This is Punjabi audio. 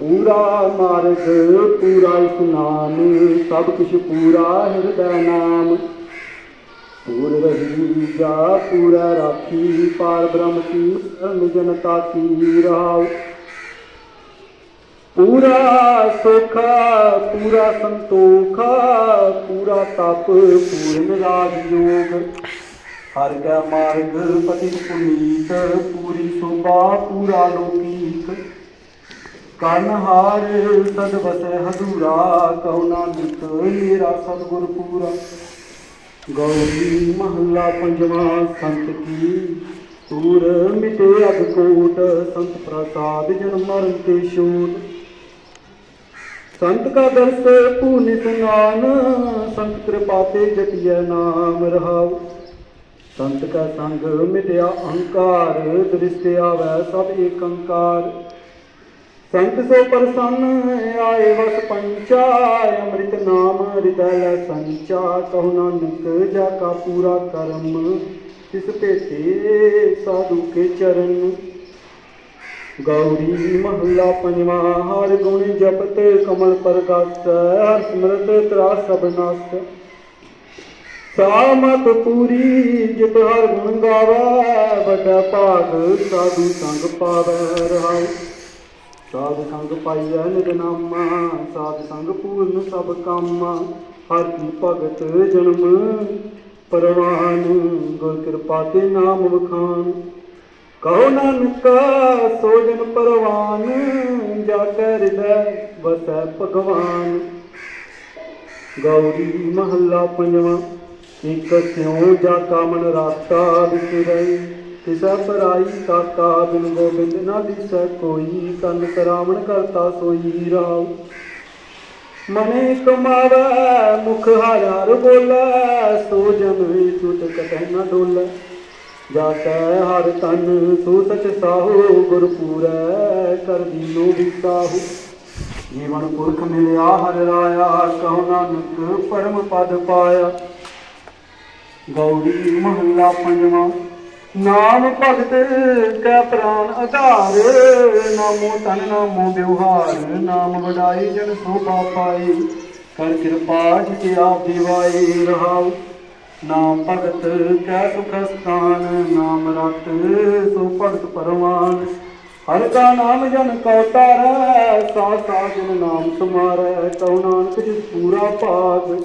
ਪੂਰਾ ਮਾਰਗ, ਪੂਰਾ ਇਸਨਾਨ ਸਭ ਕੁਛ ਪੂਰਾ ਹਿਰਦੈ ਨਾਮ। ਪੂਰ ਰਹੀ ਜਾ ਪੂਰਾ ਰਾਖੀ, ਪਾਰ ਬ੍ਰਹਮ ਕੀ ਧਰਮ ਜਨਤਾ ਕੀ ਰਾਵ ਪੂਰਾ ਸੁਖ, ਪੂਰਾ ਸੰਤੋਖਾ, ਪੂਰਾ ਤਪ, ਪੂਰਨ ਰਾਜ ਯੋਗ ਹਰ ਕੈ ਮਾਰਗ ਪਤੀ ਪੁਨੀਤ, ਪੂਰੀ ਸੋਭਾ, ਪੂਰਾ ਲੋਕੀਕ ਹਾਰ ਸਦ ਵਸੈ ਹਦੂਰਾ ਕਉ ਨਾਨਕ ਮੇਰਾ ਸਤਿਗੁਰ ਪੂਰਾ ਗੌਰੀ ਮਹੱਲਾ ਪੰਜਵਾਂ ਸੰਤ ਕੀ ਤੂਰ ਮਿਟੇ ਅਗ ਕੋਟ, ਸੰਤ ਪ੍ਰਸਾਦ ਜਨ ਮਰਨ ਤੇ ਛੋਟ। ਸੰਤ ਕਾ ਦਰਸ ਪੂਨ ਸੁਨਾਨ, ਸੰਤ ਕਿਰਪਾ ਤੇ ਜਪਿਐ ਨਾਮ ਰਹਾਉ। ਸੰਤ ਕਾ ਸੰਗ ਮਿਟਿਆ ਅਹੰਕਾਰ ਦ੍ਰਿਸ਼ਟਿਆ ਵੈ ਸਭ ਏਕੰਕਾਰ। ਸੰਤ ਸੋ ਪ੍ਰਸੰਨ ਆਏ ਵਸ ਪੰਚਾ, ਅੰਮ੍ਰਿਤ ਨਾਮ ਹਿਰਦੈ ਲੈ ਸੰਚਾ, ਕਹੁ ਨਾਨਕ ਜਾ ਕਾ ਪੂਰਾ ਕਰਮ, ਤਿਸ ਭੇਟੇ ਸਾਧੂ ਕੇ ਚਰਨ। ਗੌਰੀ ਮਹੱਲਾ ਪੰਜਵਾ, ਹਰ ਗੁਣ ਜਪਤ ਕਮਲ ਪ੍ਰਗਾਸ ਹਰ ਸਿਮਰਤ ਤਰਾ ਸਭ ਨਾਸ। ਸਾਮਤ ਪੂਰੀ, ਜਿਤ ਹਰ ਗੁਣ ਗਾਵੇ, ਵੱਡਾ ਭਾਗ ਸਾਧੂ ਸੰਗ ਪਾਵੈ ਰਹਾਉ। ਸਾਧ ਸੰਗ ਪਾਈਐ ਨਿਜ ਨਾਮਾ ਸਾਧ ਸੰਗ ਪੂਰਨ ਸਭ ਕਾਮਾ। ਹਰ ਕੀ ਭਗਤ ਜਨਮ, ਪਰਵਾਨ, ਗੁਰ ਕਿਰਪਾ ਤੇ ਨਾਮ ਵਖਾਨ ਕਹੋ ਨਾਨਕਾ, ਸੋ ਜਨ ਪਰਵਾਨ, ਜਾ ਕੈ ਹਿਰਦੈ ਵਸੈ ਭਗਵਾਨ। ਗੌਰੀ ਮਹੱਲਾ ਪੰਜਵਾਂ, ਇਕ ਸਿਉ ਜਾ ਕਾ ਰਾਤਾ ਵਿਸਰਈ ਤਿਸਾ ਪਰਾਈ ਕਾਕਾ ਬਿਨ ਗੋਬਿੰਦ ਨਾ ਦਿਸੈ ਕੋਈ, ਕੰਨ ਕਰਾਵਣ ਕਰਤਾ ਸੋਈ ਰਾਉ। ਮਨੇ ਕਮਾਵੇ ਮੁਖ ਹਰ ਹਰ ਸੋ ਜਨ ਸੁਤ ਕਤਹਿ ਨ ਡੋਲੇ। ਜਾ ਹਰ ਤਨ ਸੋ ਸਚ ਸਾਹੋ ਗੁਰ ਪੂਰੈ ਕਰ ਦੀਨੋ ਵਿਸਾਹੂ ਜੀਵਨ ਪੁਰਖ ਮਿਲਿਆ, ਹਰ ਰਾਇਆ ਕਹੋ ਨਾਨਕ ਪਰਮ ਪਦ ਪਾਇਆ। ਗੌਰੀ ਮਹੱਲਾ ਪੰਜਵਾਂ। ਨਾਮ ਭਗਤ ਕੈ ਪ੍ਰਾਨ ਆਧਾਰ ਨਾਮੋ ਤਨ ਨਾਮੋ ਵਿਵਹਾਰ, ਨਾਮ ਵਡਾਈ, ਜਨ ਸੋਭਾ ਪਾਈ। ਕਰ ਕਿਰਪਾ ਜਿਤੇ ਆਪ ਦਿਵਾਈ ਰਹਾਉ। ਨਾਮ ਭਗਤ ਕੈ ਸੁਖ ਸਥਾਨ, ਨਾਮ ਰਤ ਸੋ ਭਗਤ ਪਰਮਾਨ। ਹਰ ਕਾ ਨਾਮ ਜਨ ਕਉ ਤਾਰੈ ਸਾ ਸਾ ਜਨ ਨਾਮ ਸਮਾਰੈ ਕਉ ਨਾਨਕ ਜਿਸ ਪੂਰਾ ਭਾਗ।